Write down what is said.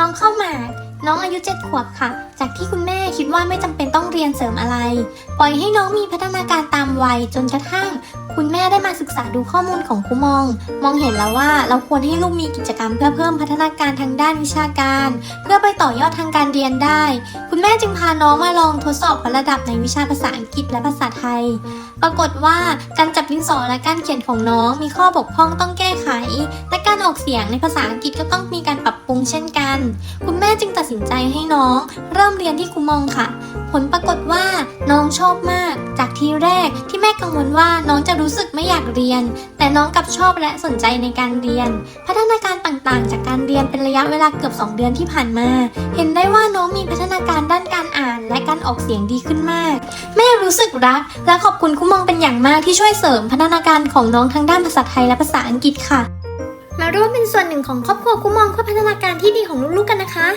น้องเข้ามาน้องอายุเจ็ดขวบค่ะ จากที่คุณแม่คิดว่าไม่จำเป็นต้องเรียนเสริมอะไร ปล่อยให้น้องมีพัฒนาการตามวัยจนกระทั่ง คุณแม่ได้มาศึกษาดูข้อมูลของครูมอง มองเห็นแล้วว่าเราควรให้ลูกมีกิจกรรมเพื่อเพิ่มพัฒนาการทางด้านวิชาการ เพื่อไปต่อยอดทางการเรียนได้ คุณแม่จึงพาน้องมาลองทดสอบระดับในวิชาภาษาอังกฤษและภาษาไทย ปรากฏว่าการจับดินสอและการเขียนของน้องมีข้อบกพร่องต้องแก้ไข และการออกเสียงในภาษาอังกฤษก็ต้องมีการ งเช่นกัน คุณแม่จึงตัดสินใจให้น้องเริ่มเรียนที่ครูมองค่ะ ผลปรากฏว่าน้องชอบมาก จากทีแรกที่แม่กังวลว่าน้องจะรู้สึกไม่อยากเรียน แต่น้องกลับชอบและสนใจในการเรียน พัฒนาการต่างๆ จากการเรียนเป็นระยะเวลาเกือบ 2 เดือนที่ผ่านมา เห็นได้ว่าน้องมีพัฒนาการด้านการอ่าน และการออกเสียงดีขึ้นมาก แม่รู้สึกรัก และขอบคุณครูมองเป็นอย่างมากที่ช่วยเสริมพัฒนาการของน้องทั้งด้านภาษาไทยและภาษาอังกฤษค่ะ มาร่วมเป็นส่วนหนึ่งของครอบครัวกุมองเพื่อพัฒนาการที่ดีของลูกๆกันนะคะ